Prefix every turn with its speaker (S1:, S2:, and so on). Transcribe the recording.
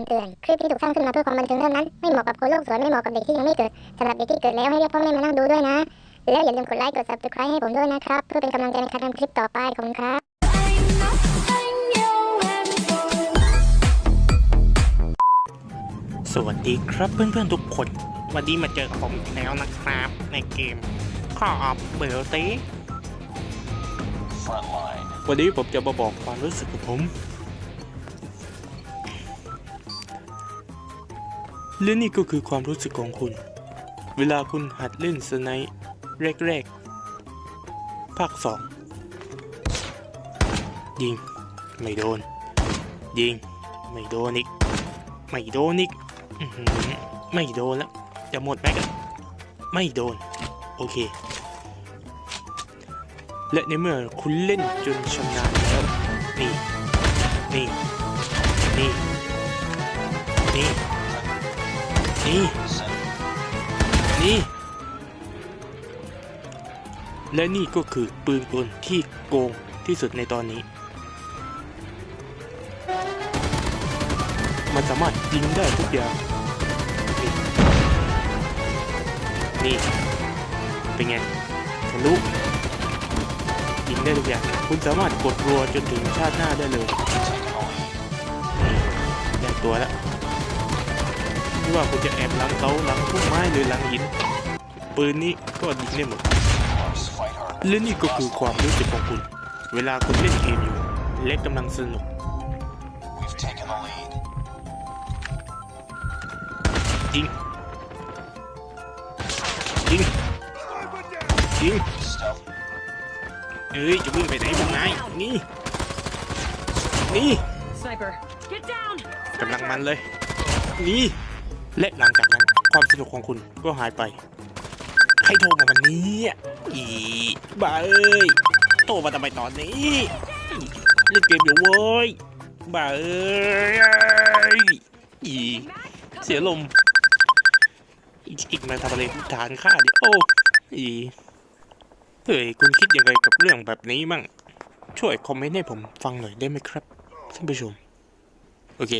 S1: ำเตือน คลิปที่ถูกสร้างขึ้นมาเพื่อความบันเทิงเท่านั้น ไม่เหมาะกับคนโลกสวย ไม่เหมาะกับเด็กที่ยังไม่เกิดสำหรับเด็กที่เกิดแล้วให้เรียกพ่อแม่มานั่งดูด้วยนะ แล้วอย่าลืมกดไลค์ กด subscribe ให้ผมด้วยนะครับ เพื่อเป็นกำลังใจในการทำคลิปต่อไป ขอบคุณครับ
S2: สวัสดีครับเพื่อนๆทุกคน วันนี้มาเจอกับผมอีกแล้วนะครับ ในเกมข้อออฟเบลตีวันนี้ผมจะมาบอกความรู้สึกของผม และนี่ก็คือความรู้สึกของคุณ เวลาคุณหัดเล่นสไนป์แรกๆ ภาคสองยิง ไม่โดน ยิง ไม่โดนอีก ไม่โดนอีกไม่โดนแล้ว จะหมดแม็กไม่โดน โอเค และในเมื่อคุณเล่นจนชำนาญแล้ว นี่นี่และนี่ก็คือปืนกลที่โกงที่สุดในตอนนี้ มันสามารถยิงได้ทุกอย่าง นี่ เป็นไงทะลุยิงได้ทุกอย่าง คุณสามารถกดรัวจนถึงชาติหน้าได้เลยได้ตัวแล้ว ไม่ว่าคุณจะแอบหลังเสาหลังพุ่มไม้หรือหลังหินปืนนี้ก็ยิงได้หมดและนี่ก็คือความรู้สึกของคุณ เวลาคุณเล่นเกมอยู่และกำลังสนุก
S3: We've taken the lead.
S2: ยิงยิงยิง
S3: Stealth.
S2: เอ้ยจะวิ่งไปไหนพวกนายนี่นี่
S4: Sniper, get down!
S2: กำลังมันเลยนี่ และหลังจากนั้นความสนุกของคุณก็หายไป ใครโทรมาวันนี้อีบ้าเอ้ยโทรมาทำไมตอนนี้เล่นเกมอยู่เว้ยบ้าเอ้ยอีเสียลมอีกอีกมาทำอะไรฐานข้าดิโอ้อีเฮ้ยคุณคิดยังไงกับเรื่องแบบนี้มั่ง ช่วยคอมเมนต์ให้ผมฟังหน่อยได้ไหมครับท่านผู้ชม โอเค